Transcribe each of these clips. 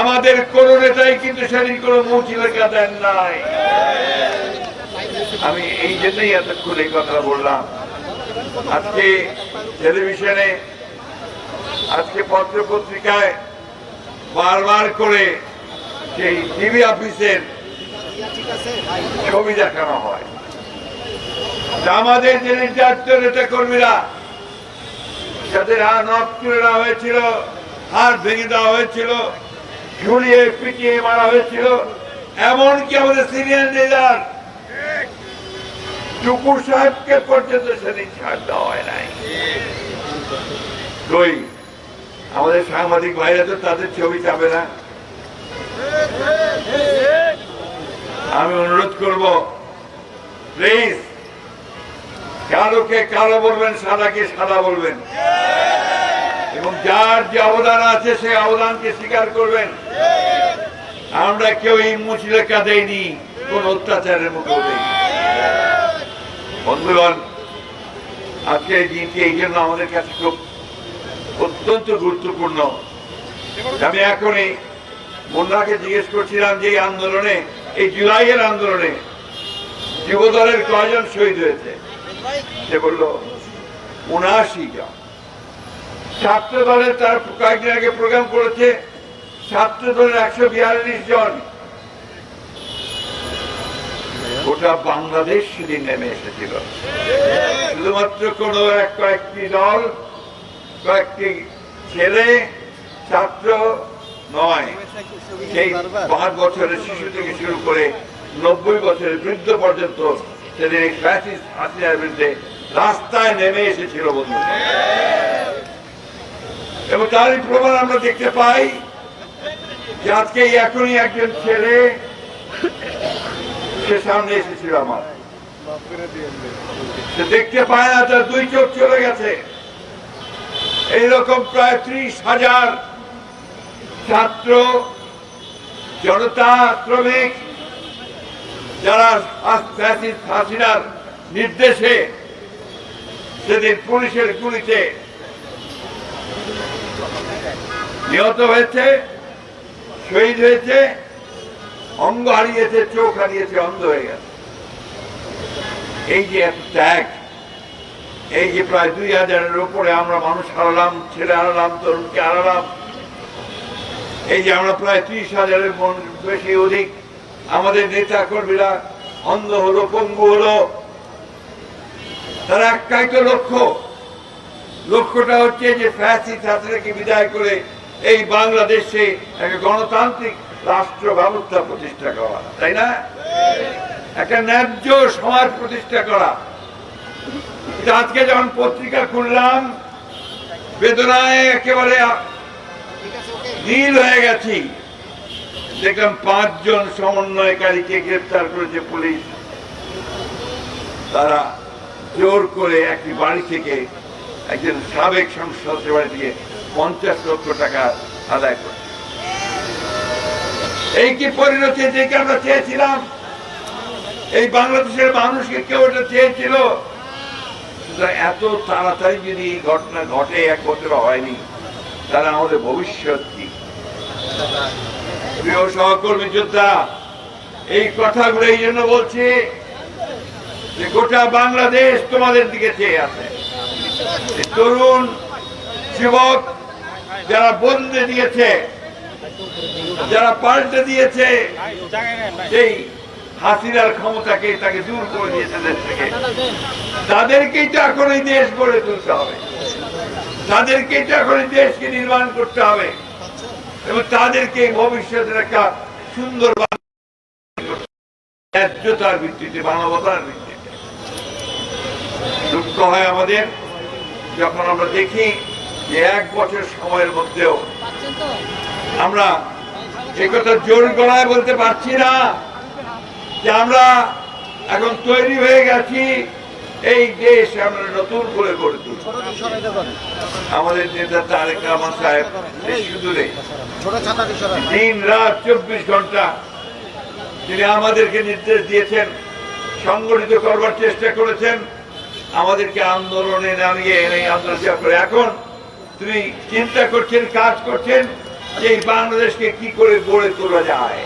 আমাদের কোন নেতাই কিন্তু সেদিন কোন মৌচিলেখা দেন নাই। আমি এই জন্যই এতক্ষণ এই কথা বললাম। আজকে টেলিভিশনে, আজকে পত্র পত্রিকায় বারবার করে সেই টিভি অফিসের ছবি দেখানো হয়। আমাদের যে নির্যাতিত নেতা কর্মীরা যাদের হাত হয়েছিল হাত ভেঙে দেওয়া হয়েছিল ঝুলিয়ে পিটিয়ে মারা হয়েছিল, এমনকি আমাদের সিনিয়র লিডার টুকুর সাহেবকে পর্যন্ত সেদিন ছাড় দেওয়া হয় নাই। দুই, আমাদের সাংবাদিক ভাইরা তো তাদের ছবি চাবে না। আমি অনুরোধ করব প্লিজ কালোকে কালো বলবেন, সাদাকে সাদা বলবেন। এবং যার যে অবদান আছে, সেই অবদানকে স্বীকার করবেন। আমরা কেউ এই মুচলেখা দেয়নি কোন অত্যাচারের মুখে দেয়নি বন্ধুগণ, আজকে এই দিনটি এই জন্য আমাদের কাছে খুব অত্যন্ত গুরুত্বপূর্ণ। আমি এখনই মুন্নাকে জিজ্ঞেস করছিলাম যে এই আন্দোলনে, এই জুলাইয়ের আন্দোলনে যুবদলের কয়জন শহীদ হয়েছে? সে বলল উনআশি জন। ছাত্র দলের তার কয়েকদিন আগে প্রোগ্রাম করেছে ছাত্র দলের একশো বিয়াল্লিশ জন। গোটা বাংলাদেশ সেদিন নেমে এসেছিল। শুধুমাত্র কোন এক কয়েকটি দল, কয়েকটি ছেলে, ছাত্র নয়। সেই পাঁচ বছরের শিশু থেকে শুরু করে নব্বই বছরের বৃদ্ধ পর্যন্ত সেদিন এই ফ্যাসিস্ট হাসিনার বিরুদ্ধে রাস্তায় নেমে এসেছিল বন্ধু এবং তারই প্রমাণ আমরা দেখতে পাই যে আজকে এখনই একজন ছেলে সে সামনে এসেছিল আমার। সে দেখতে পায় না, তার দুই চোখ চলে গেছে। এইরকম প্রায় ত্রিশ হাজার ছাত্র, জনতা, শ্রমিক, যারা হাসিনার নির্দেশে সেদিন পুলিশের গুলিতে নিহত হয়েছে, শহীদ হয়েছে, অঙ্গ হারিয়েছে, চোখ হারিয়েছে, অন্ধ হয়ে গেছে। এই যে এত ত্যাগ, এই যে প্রায় দুই হাজারের উপরে আমরা মানুষ হারালাম, ছেলে হারালাম, তরুণকে হারালাম, এই যে আমরা প্রায় ত্রিশ হাজারের বেশি অধিক আমাদের নেতা কর্মীরা অন্ধ হলো, পঙ্গু হলো, তার একটাই তো লক্ষ্য। লক্ষ্যটা হচ্ছে যে ফ্যাসি ছাত্রকে বিদায় করে এই বাংলাদেশে একটা গণতান্ত্রিক রাষ্ট্র ব্যবস্থা প্রতিষ্ঠা করা, তাই না? একটা ন্যায্য সমাজ প্রতিষ্ঠা করা। আজকে যখন পত্রিকা খুললাম, বেদনায় একেবারে নীল হয়ে গেছি। দেখলাম পাঁচজন সমন্বয়কারীকে গ্রেপ্তার করেছে পুলিশ। তারা জোর করে একটি বাড়ি থেকে একজন সাবেক সংসদ বাড়ি থেকে পঞ্চাশ লক্ষ টাকা আদায় করে এই কি পরিণতি যেকে আমরা চেয়েছিলাম? এই বাংলাদেশের মানুষকে কেউ এটা চেয়েছিল? এত তাড়াতাড়ি যদি এই ঘটনা ঘটে, এক বছর হয়নি, তাহলে আমাদের ভবিষ্যৎ কি? প্রিয় সহকর্মী যোদ্ধা, এই কথাগুলো এই জন্য বলছি যে গোটা বাংলাদেশ তোমাদের দিকে চেয়ে আছে। তরুণ, যুবক যারা বন্দে দিয়েছে, যারা পাল্টে দিয়েছে, সেই হাসিনার ক্ষমতাকে তাকে দূর করে দিয়েছে দেশ থেকে। তাদেরকেই তো এখন এই দেশ গড়ে তুলতে হবে। তাদেরকেই তো এখন এই দেশকে নির্মাণ করতে হবে। এবং তাদেরকে ভবিষ্যতের একটা সুন্দর ন্যায্যতার ভিত্তিতে, মানবতার ভিত্তিতে। দুঃখ হয় আমাদের, যখন আমরা দেখি যে এক বছর সময়ের মধ্যেও। আমরা একথা জোর গলায় বলতে পারছি না যে আমরা এখন তৈরি হয়ে গেছি এই দেশ আমরা নতুন করে গড়ে তুলব আমাদের নেতা তারেক রহমান সাহেব দিন রাত চব্বিশ ঘণ্টা তিনি আমাদেরকে নির্দেশ দিয়েছেন সংগঠিত করবার চেষ্টা করেছেন আমাদেরকে আন্দোলনে নামিয়ে এনে আন্দোলন করে। এখন তিনি চিন্তা করছেন, কাজ করছেন যে বাংলাদেশকে কি করে গড়ে তোলা যায়।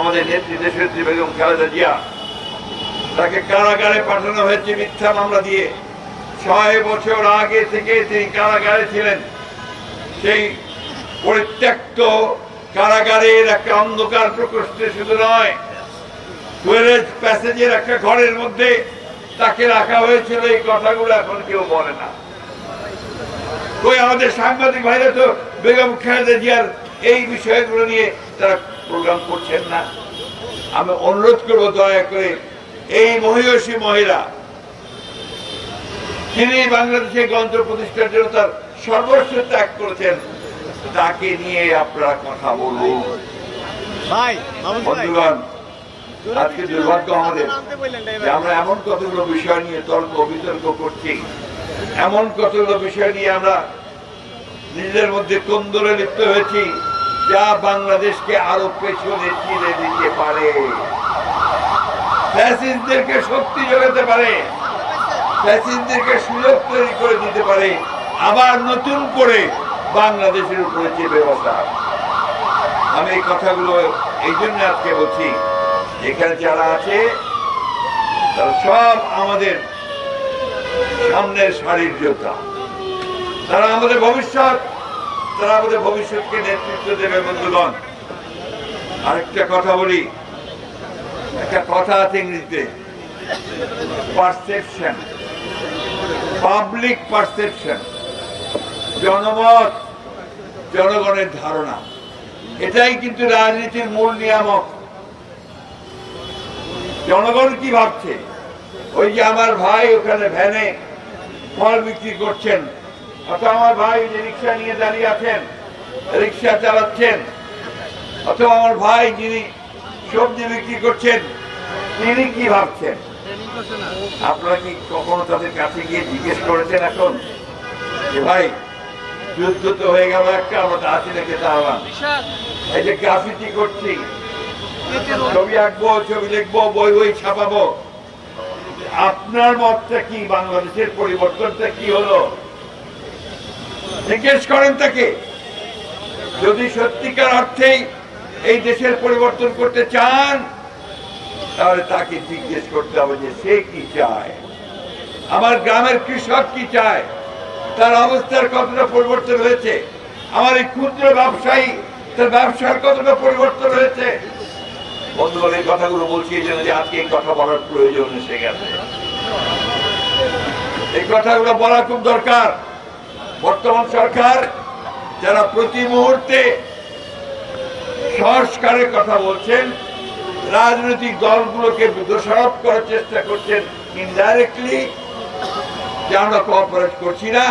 আমাদের নেত্রী দেশনেত্রী বেগম খালেদা জিয়া, তাকে কারাগারে পাঠানো হয়েছে মিথ্যা মামলা দিয়ে। ছয় বছর আগে থেকে তিনি কারাগারে ছিলেন। সেই পরিত্যক্ত কারাগারের একটা অন্ধকার প্রকোষ্ঠে শুধু নয় টুয়েলেজ প্যাসেজের একটা ঘরের মধ্যে তাকে রাখা হয়েছিল, এই কথাগুলো এখন কেউ বলে না। কই আমাদের সাংবাদিক ভাইরা তো বেগম খালেদা জিয়ার এই বিষয়গুলো নিয়ে তারা প্রোগ্রাম করছেন না। আমি অনুরোধ করব দয়া করে এই মহিষী মহিলা তিনি বাংলাদেশে গণতন্ত্র প্রতিষ্ঠার জন্য তার সর্বস্ব ত্যাগ করেছেন তাকে নিয়ে আপনারা কথা বলুন। বন্ধুগণ আজকে দুর্ভাগ্য আমাদের। আমরা এমন কতগুলো বিষয় নিয়ে তর্ক বিতর্ক করছি। এমন কতগুলো বিষয় নিয়ে আমরা নিজেদের মধ্যে কোন্দলে লিপ্ত হয়েছি যা বাংলাদেশকে আরও পেছনে ছিঁড়ে দিতে পারে। ফ্যাসিস্টদেরকে শক্তি যোগাতে পারে। ফ্যাসিস্টদেরকে সুযোগ তৈরি করে দিতে পারে। আবার নতুন করে বাংলাদেশের উপরে চেপে বসা। আমি এই কথাগুলো এই জন্য আজকে বলছি, এখানে যারা আছে, তারা সব আমাদের সামনের সারির যোদ্ধা। তারা আমাদের ভবিষ্যৎ, তারা আমাদের ভবিষ্যৎকে নেতৃত্ব দেবে, বন্ধুগণ। আরেকটা কথা বলি। একটা কথা আছে ইংরেজিতে। পারসেপশন পাবলিক পারসেপশন জনমত, জনগণের ধারণা। এটাই কিন্তু রাজনীতির মূল নিয়ামক। জনগণ কি ভাবছে? ওই যে আমার ভাই ওখানে ভ্যানে ফল বিক্রি করছেন। অথবা আমার ভাই যে রিক্সা নিয়ে দাঁড়িয়ে আছেন, রিক্সা চালাচ্ছেন। অথবা আমার ভাই যিনি সবজি বিক্রি করছেন, তিনি কি ভাবছেন? আপনারা কি কখনো তাদের কাছে গিয়ে জিজ্ঞেস করেছেন এখন? যে ভাই, যুদ্ধ তো হয়ে গেল একটা, আমরা আছি নাকি তাহলাম এই যে গ্রাফিতি করছি। ছবি আঁকবো, ছবি লিখব, বই বই ছাপাবো। আপনার মতটা কি? বাংলাদেশের পরিবর্তনটা কি হলো? জিজ্ঞেস করেন তাকে। যদি সত্যিকার অর্থেই এই দেশের পরিবর্তন করতে চান, তাহলে তাকে জিজ্ঞেস করতে হবে যে সে কি চায়? আমার গ্রামের কৃষক কি চায়? তার অবস্থার কতটা পরিবর্তন হয়েছে? আমার এই ক্ষুদ্র ব্যবসায়ী, তার ব্যবসার কতটা পরিবর্তন হয়েছে? বন্ধুগণ, এই কথাগুলো বলছি, এই জন্য যে আজকে এই কথা বলার প্রয়োজন এসে গেছে। এই কথাগুলো বলা খুব দরকার। বর্তমান সরকার যারা প্রতি মুহূর্তে সংস্কারের কথা বলছেন, রাজনৈতিক দলগুলোকে দোষারোপ করার চেষ্টা করছেন ইনডাইরেক্টলি যে আমরা কোঅপারেট করছি না,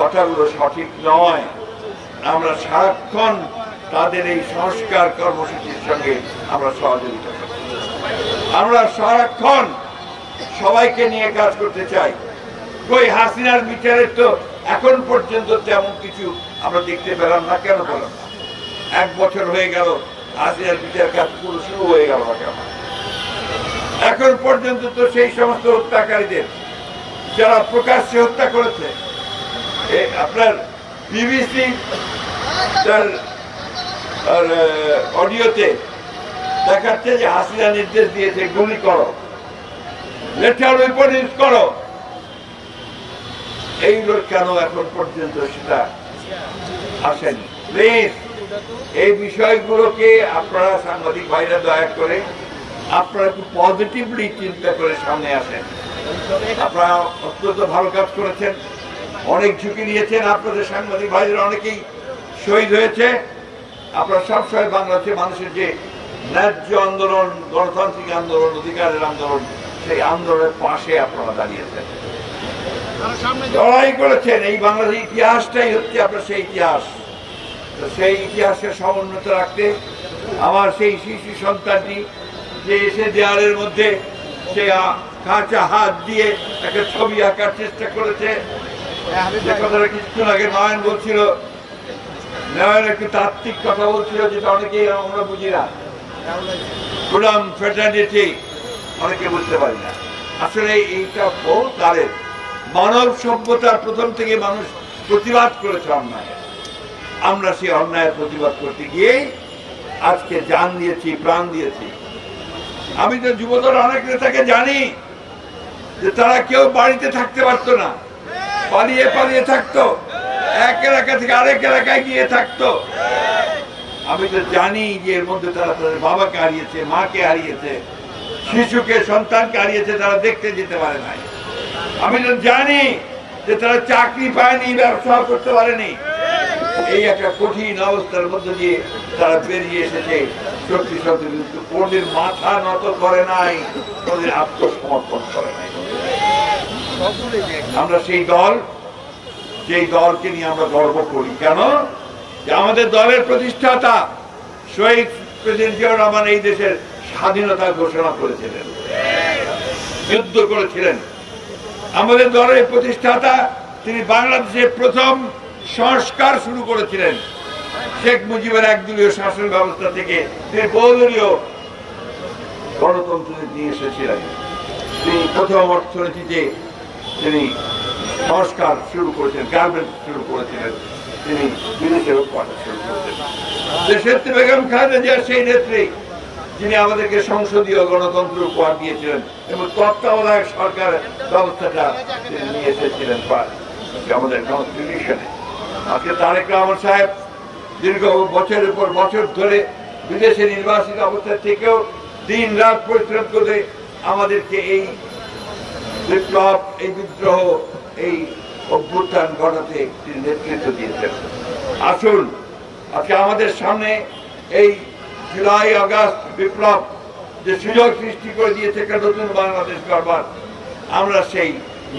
কথাগুলো সঠিক নয়। আমরা সারাক্ষণ তাদের এই সংস্কার কর্মসূচির সঙ্গে আমরা সহযোগিতা আমরা সারাক্ষণ সবাইকে নিয়ে কাজ করতে চাই। কই হাসিনার বিচারের তো এখন পর্যন্ত তেমন কিছু আমরা দেখতে পেলাম না, কেন পেলাম না? এক বছর হয়ে গেল, হাসিনার বিচার কাজ পুরো শুরু হয়ে গেল না কেন? এখন পর্যন্ত তো সেই সমস্ত হত্যাকারীদের যারা প্রকাশ্যে হত্যা করেছে আপনার বিবিসি, তার অডিওতে দেখাচ্ছে যে হাসিনা নির্দেশ দিয়েছে, গুলি করো। লেটার ইউজ করো। এইগুলো কেন এখন পর্যন্ত সেটা আসেনি? প্লিজ এই বিষয়গুলোকে আপনারা সাংবাদিক ভাইরা দয়া করে আপনারা একটু পজিটিভলি চিন্তা করে সামনে আসেন। আপনারা অত্যন্ত ভালো কাজ করেছেন, অনেক ঝুঁকি নিয়েছেন। আপনাদের সাংবাদিক ভাইদের অনেকেই শহীদ হয়েছে। আপনারা সবসময় বাংলাদেশের মানুষের যে ন্যায্য আন্দোলন গণতান্ত্রিক আন্দোলন অধিকারের আন্দোলন সেই আন্দোলনের পাশে আপনারা দাঁড়িয়েছেন লড়াই করেছেন এই বাংলাদেশের ইতিহাসটাই হচ্ছে আপনার সেই ইতিহাস। তো সেই ইতিহাসকে সমুন্নত রাখতে আমার সেই শিশু সন্তানটি যে এসে দেয়ালের মধ্যে সে কাঁচা হাত দিয়ে একটা ছবি আঁকার চেষ্টা করেছে। হ্যাঁ, যে। কথাটা কিছুক্ষণ আগে নয়ন বলছিল নয়ন একটু তাত্ত্বিক কথা বলছিল যেটা অনেকেই আমরা বুঝি না। ফ্রিডম ফ্রেটার্নিটি অনেকে বুঝতে পারি না। আসলে এইটা বহু তারের মানব সভ্যতার প্রথম থেকে মানুষ প্রতিবাদ করেছে অন্যায়। আমরা সেই অন্যায়ের প্রতিবাদ করতে গিয়ে আজকে জান দিয়েছি, প্রাণ দিয়েছি। আমি তো যুবদল অনেক নেতাকে জানি যে তারা কেউ বাড়িতে থাকতে পারতো না। পালিয়ে পালিয়ে থাকতো। এক এলাকা থেকে আরেক এলাকায় গিয়ে থাকতো। আমি তো জানি যে এর মধ্যে তারা তাদের বাবাকে হারিয়েছে, মাকে হারিয়েছে, শিশুকে, সন্তানকে হারিয়েছে, তারা দেখতে যেতে পারে নাই। আমি তো জানি যে তারা চাকরি পায়নি, ব্যবসা করতে পারেনি। এই একটা কঠিন অবস্থার মধ্যে দিয়ে তারা বেরিয়ে এসেছে। শক্তি শক্তি কিন্তু কোনদিন মাথা নত করে নাই, কোনদিন আত্মসমর্পণ করে নাই। আমরা সেই দল যেই দলকে নিয়ে আমরা গর্ব করি। কেন? আমাদের দলের প্রতিষ্ঠাতা শহীদ প্রেসিডেন্ট জিয়াউর রহমান এই দেশের স্বাধীনতা ঘোষণা করেছিলেন। যুদ্ধ করেছিলেন। আমাদের দলের প্রতিষ্ঠাতা তিনি বাংলাদেশের প্রথম সংস্কার শুরু করেছিলেন। শেখ মুজিবের একদলীয় শাসন ব্যবস্থা থেকে তিনি বহুদলীয় গণতন্ত্র নিয়ে এসেছিলেন। তিনি প্রথম অর্থনীতিতে তিনি সংস্কার শুরু করেছেন গার্মেন্টস শুরু করেছিলেন তিনি বিদেশে রূপান্তর শুরু করেছেন। দেশের বেগম খালেদা সেই নেত্রী, যিনি আমাদেরকে সংসদীয় গণতন্ত্র উপহার দিয়েছিলেন এবং তত্ত্বাবধায়ক সরকারের ব্যবস্থাটা তিনি নিয়ে এসেছিলেন আমাদের কনস্টিটিউশনে আজকে তারেক রহমান সাহেব দীর্ঘ বছরের পর বছর ধরে বিদেশে নির্বাসিত অবস্থা থেকেও দিন রাত পরিশ্রম করে আমাদেরকে এই বিপ্লব, এই বিদ্রোহ এই অভ্যুত্থান ঘটাতে তিনি নেতৃত্ব দিয়েছেন। আসুন আজকে আমাদের সামনে এই জুলাই আগস্ট বিপ্লব যে সুযোগ সৃষ্টি করে দিয়েছে একটা নতুন বাংলাদেশ গড়বার আমরা সেই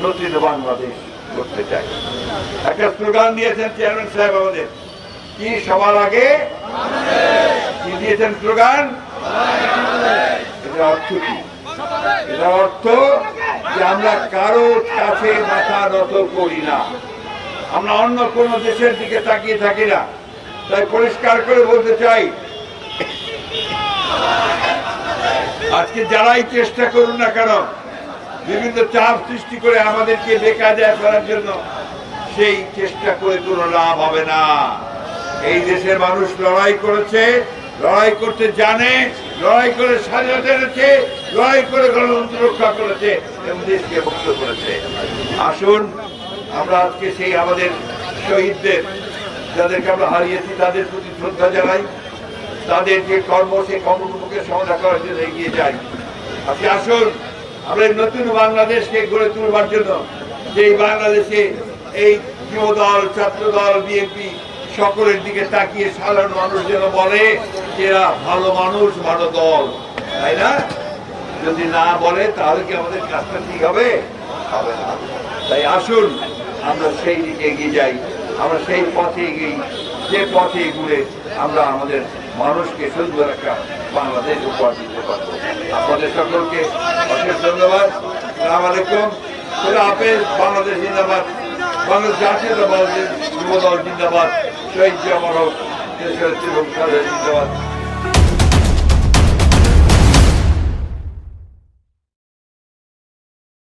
নতুন বাংলাদেশ করতে চাই। একটা স্লোগান দিয়েছেন চেয়ারম্যান সাহেব আমাদের কি সবার আগে? কি দিয়েছেন স্লোগান? এটা অর্থ কি? এটা অর্থ যে আমরা কারও কাছে মাথা নত করি না। আমরা অন্য কোন দেশের দিকে তাকিয়ে থাকি না। তাই পরিষ্কার করে বলতে চাই, আজকে যারাই চেষ্টা করুন না কেন, বিভিন্ন চাপ সৃষ্টি করে আমাদেরকে বেকায়দায় ফেলার জন্য সেই চেষ্টা করে কোনো লাভ হবে না। এই দেশের মানুষ লড়াই করেছে, লড়াই করতে জানে লড়াই করে স্বাধীনতা এনেছে, লড়াই করে গণতন্ত্র রক্ষা করেছে এবং দেশকে মুক্ত করেছে। আসুন, আমরা আজকে সেই আমাদের শহীদদের, যাদেরকে আমরা হারিয়েছি, তাদের প্রতি শ্রদ্ধা জানাই। তাদের যে কর্ম, সেই কর্মকে সমাধা করার জন্য এগিয়ে যাই। আজকে আসুন, আমরা এই নতুন বাংলাদেশকে গড়ে তুলবার জন্য যেই বাংলাদেশে এই যুব দল, ছাত্র দল, বিএনপি সকলের দিকে তাকিয়ে সাধারণ মানুষ যেন বলে এরা ভালো মানুষ, ভালো দল। তাই না? যদি না বলে, তাহলে কি আমাদের কাজটা ঠিক হবে? হবে তাই আসুন, আমরা সেই দিকে এগিয়ে যাই। আমরা সেই পথে এগিয়ে, যে পথে এগুলে আমরা আমাদের মানুষকে সুন্দর একটা বাংলাদেশ উপহার দিতে পারব। আপনাদের সকলকে অশেষ ধন্যবাদ। সালাম আলাইকুম। হাফেজ। বাংলাদেশ জিন্দাবাদ। বাংলাদেশ জাতীয়তাবাদ যুব দল জিন্দাবাদ। শহীদ জিয়া মরক দেশের যুবক জিন্দাবাদ